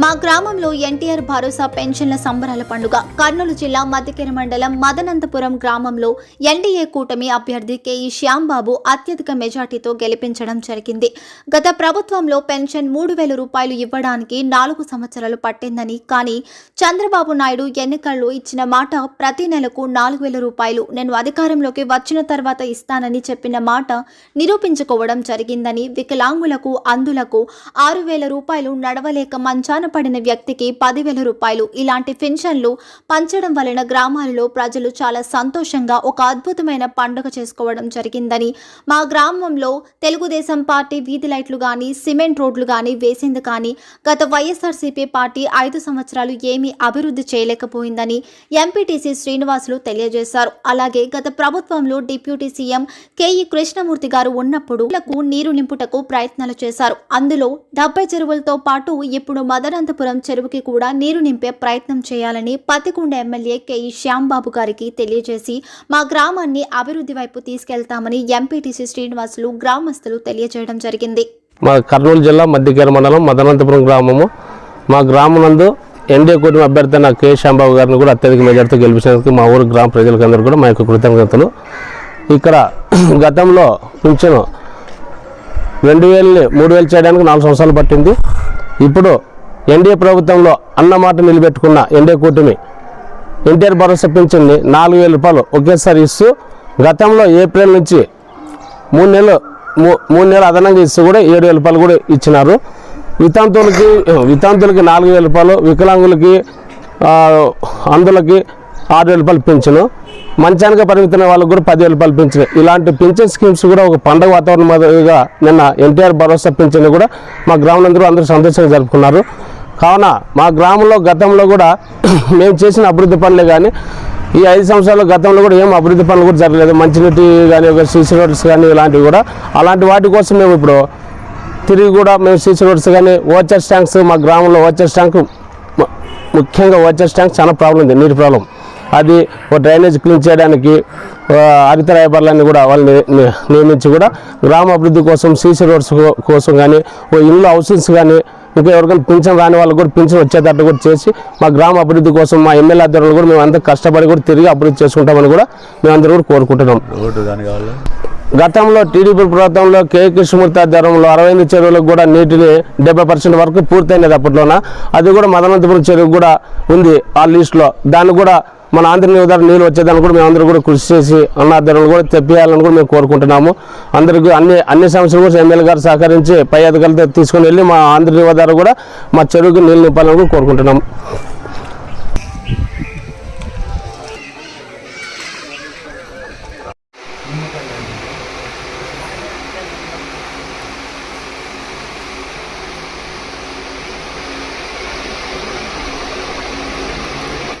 మా గ్రామంలో ఎన్టీఆర్ భరోసా పెన్షన్ల సంబరాల పండుగ. కర్నూలు జిల్లా మధ్యకెర మండలం మదనంతపురం గ్రామంలో ఎన్డీఏ కూటమి అభ్యర్థి కేఈ శ్యాంబాబు అత్యధిక మెజార్టీతో గెలిపించడం జరిగింది. గత ప్రభుత్వంలో పెన్షన్ మూడు వేల రూపాయలు ఇవ్వడానికి నాలుగు సంవత్సరాలు పట్టిందని కానీ చంద్రబాబు నాయుడు ఎన్నికల్లో ఇచ్చిన మాట ప్రతి నెలకు నాలుగు వేల రూపాయలు నేను అధికారంలోకి వచ్చిన తర్వాత ఇస్తానని చెప్పిన మాట నిరూపించుకోవడం జరిగిందని వికలాంగులకు అందులకు ఆరు వేల రూపాయలు నడవలేక మంచాన్ని పడిన వ్యక్తికి పదివేల రూపాయలు. ఇలాంటి పెన్షన్లు పంచడం వలన గ్రామాలలో ప్రజలు చాలా సంతోషంగా ఒక అద్భుతమైన పండుగ చేసుకోవడం జరిగిందని మా గ్రామంలో తెలుగుదేశం పార్టీ వీధి లైట్లు కానీ సిమెంట్ రోడ్లు కానీ వేసింది కానీ గత వైఎస్ఆర్సీపీ పార్టీ ఐదు సంవత్సరాలు ఏమీ అభివృద్ధి చేయలేకపోయిందని ఎంపీటీసీ శ్రీనివాసులు తెలియజేశారు. అలాగే గత ప్రభుత్వంలో డిప్యూటీ సీఎం కేఈ కృష్ణమూర్తి గారు ఉన్నప్పుడు నీరు నింపుటకు ప్రయత్నాలు చేశారు. అందులో డెబ్బై చెరువులతో పాటు ఇప్పుడు మదర్ అనంతపురం చెరువుకి కూడా నీరు నింపే ప్రయత్నం చేయాలని పత్తికొండ ఎమ్మెల్యే కేఈ శ్యాంబాబు గారికి తెలియజేసి మా గ్రామాన్ని అభివృద్ధి వైపు తీసుకెళ్తామని ఎంపీటీసీ శ్రీనివాసులు గ్రామస్తులు తెలియజేయడం జరిగింది. మా కర్నూలు జిల్లా మధ్యకేర మండలం మదనంతపురం గ్రామము. మా గ్రామనందు ఎన్డీఏ కూటమి అభ్యర్థి అయిన కె. శ్యాంబాబు గారిని కూడా అత్యధిక మెజార్టీతో గెలిపించినందుకు మా ఊరు గ్రామ ప్రజలకందరూ కూడా మా యొక్క కృతజ్ఞతలు. ఇక్కడ గతంలో పింఛను రెండు వేలని మూడు వేలు చేయడానికి నాలుగు సంవత్సరాలు పట్టింది. ఇప్పుడు ఎన్డీఏ ప్రభుత్వంలో అన్నమాట నిలబెట్టుకున్న ఎన్డీఏ కూటమి ఎన్టీఆర్ భరోసా పింఛన్ని నాలుగు వేల రూపాయలు ఒకేసారి ఇస్తూ గతంలో ఏప్రిల్ నుంచి మూడు నెలలు మూ- మూడు నెలలు అదనంగా ఇస్తూ కూడా ఏడు వేల రూపాయలు కూడా ఇచ్చినారు. వితాంతులకి వితాంతులకి నాలుగు వేల రూపాయలు వికలాంగులకి అందులకి ఆరు వేల రూపాయలు పెంచను మంచానికి పరిమితమైన వాళ్ళకు కూడా పదివేల రూపాయలు పెంచిన ఇలాంటి పెన్షన్ స్కీమ్స్ కూడా ఒక పండగ వాతావరణం మాదిరిగా నిన్న ఎన్టీఆర్ భరోసా పెన్షన్ కూడా మా గ్రామంలో అందరూ అందరూ సంతోషంగా జరుపుకున్నారు. కావున మా గ్రామంలో గతంలో కూడా మేము చేసిన అభివృద్ధి పనులే కానీ ఈ ఐదు సంవత్సరాల గతంలో కూడా ఏం అభివృద్ధి పనులు కూడా జరగలేదు. మంచినీటి కానీ ఒక సీసీ రోడ్స్ కానీ ఇలాంటివి కూడా. అలాంటి వాటి కోసం మేము ఇప్పుడు తిరిగి కూడా మేము సీసీ రోడ్స్ కానీ ఓచర్ ట్యాంక్స్ మా గ్రామంలో ఓచర్ ట్యాంక్ ముఖ్యంగా ఓచర్ ట్యాంక్ చాలా ప్రాబ్లం ఉంది నీటి ప్రాబ్లం. అది ఒక డ్రైనేజ్ క్లీన్ చేయడానికి హరిత రాయబర్లని కూడా వాళ్ళని నియమించి కూడా గ్రామ అభివృద్ధి కోసం సీసీ రోడ్స్ కోసం కానీ ఓ ఇల్లు హౌసింగ్స్ కానీ ఇంకా ఎవరికైనా పింఛన్ రాని వాళ్ళకి కూడా పింఛన్ వచ్చేటట్టు కూడా చేసి మా గ్రామ అభివృద్ధి కోసం మా ఎమ్మెల్యే ఆధ్వర్యంలో కూడా మేము అంతా కష్టపడి కూడా తిరిగి అభివృద్ధి చేసుకుంటామని కూడా మేమందరూ కూడా కోరుకుంటున్నాం. గతంలో టీడీపీ ప్రభుత్వంలో కే. కృష్ణమూర్తి ఆధ్వర్యంలో అరవై ఎనిమిది చెరువులకు కూడా నీటిని డెబ్బై పర్సెంట్ వరకు పూర్తయినది అప్పట్లోన. అది కూడా మదనంతపురం చెరువు కూడా ఉంది ఆ లిస్టులో. దాన్ని కూడా మన ఆంధ్రనీ ద్వారా నీళ్ళు వచ్చేదాన్ని కూడా మేమందరూ కూడా కృషి చేసి అన్న కూడా తెప్పియాలని కూడా మేము కోరుకుంటున్నాము. అందరికీ అన్ని అన్ని సమస్యలు కూడా ఎమ్మెల్యే గారు సహకరించి పై అధికారులతో తీసుకుని వెళ్ళి మా ఆంధ్రనీ నియోజకవర్గం కూడా మా చెరువుకి నీళ్ళు నింపాలని కూడా కోరుకుంటున్నాము.